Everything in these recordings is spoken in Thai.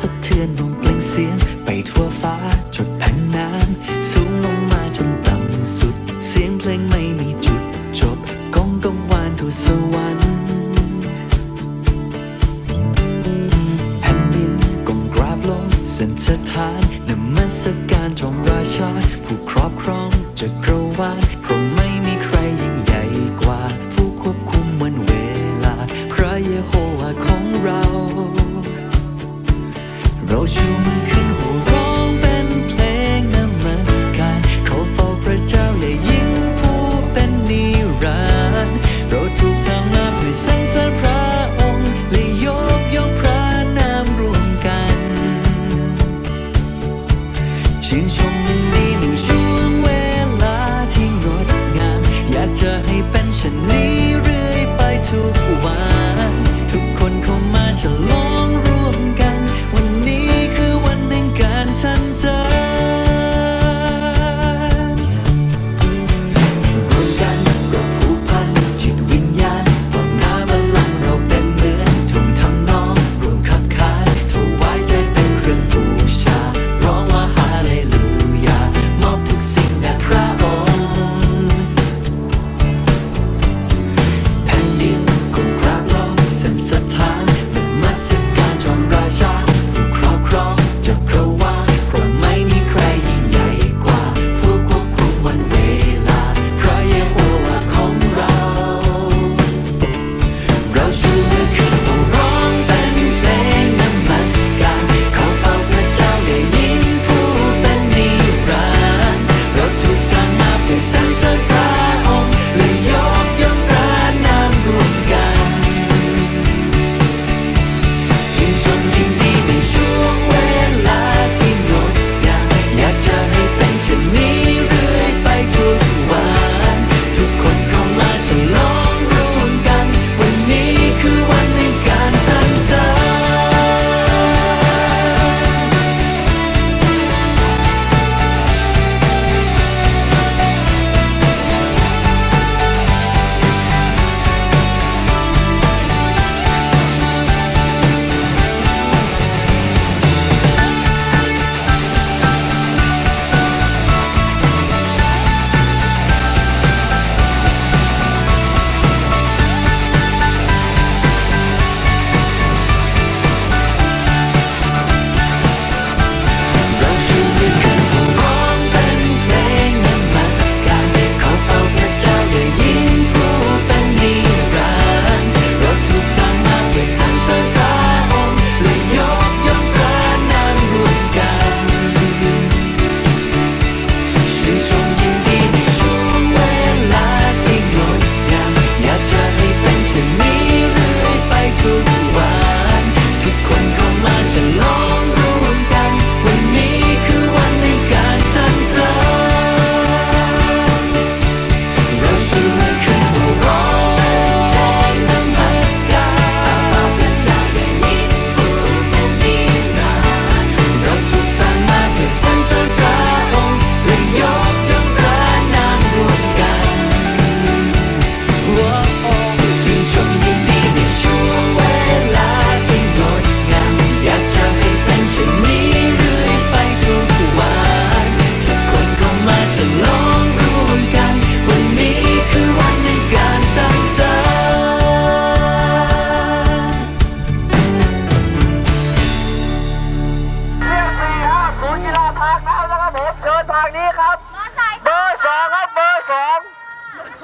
สะเทือนลงเปล่งเสียง ไปทั่วฟ้าจดแผ่นน้ำสูงลงมาจนต่ำสุด เสียงเพลงไม่มีจุดจบก้องกังวานทุสวรรค์แผ่นดินก้งกราบลงสันสถานนมัสการจอมราชา ผู้ครอบครองจะกรวาลพรหม go to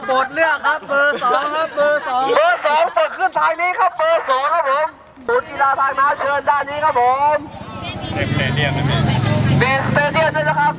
โปดเลือกครับเบอร์สองครับเบอร์สองเบอร์สองเปิดขึ้นทางนี้ครับเบอร์สองครับผมศูนย์กีฬาทางน้ำเชิญด้านนี้ครับผมเด็กสเตเดียมนเด็กสเตเดียมด้วยนะครับ